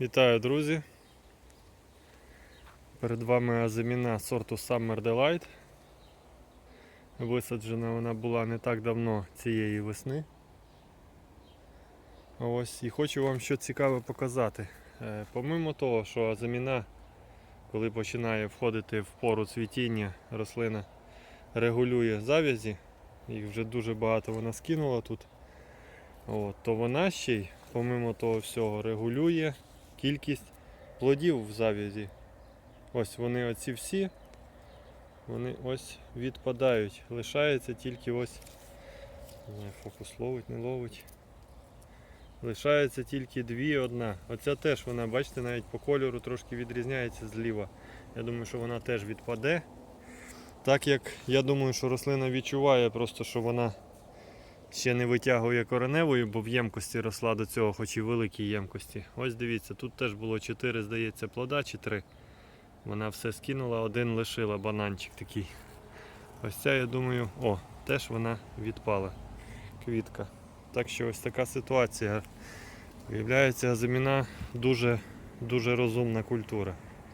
Вітаю, друзі! Перед вами азиміна сорту Summer Delight. Висаджена вона була не так давно цієї весни. Ось і хочу вам що цікаве показати. Е, Помимо того, що азиміна, коли починає входити в пору цвітіння, рослина регулює завязі, їх вже дуже багато вона скинула тут. От, то вона ще й, помимо того всього, регулює кількість плодів в завязі. Ось вони оці всі, вони ось відпадають. Лишається тільки ось. Не знаю, фокус ловить, не ловить. Лишається тільки дві одна. Оця теж вона, бачите, навіть по кольору трошки відрізняється зліва. Я думаю, що вона теж відпаде. Так як я думаю, що рослина відчуває просто, що вона ще не витягує кореневою, бо в ємкості росла до цього, хоч і великій ємкості. Ось дивіться, тут теж було 4, здається, плода чи 3. Вона все скинула, один лишила бананчик такий. Ось ця, я думаю, о, теж вона відпала. Квітка. Так що ось така ситуація. Виявляється, заміна дуже, дуже розумна культура.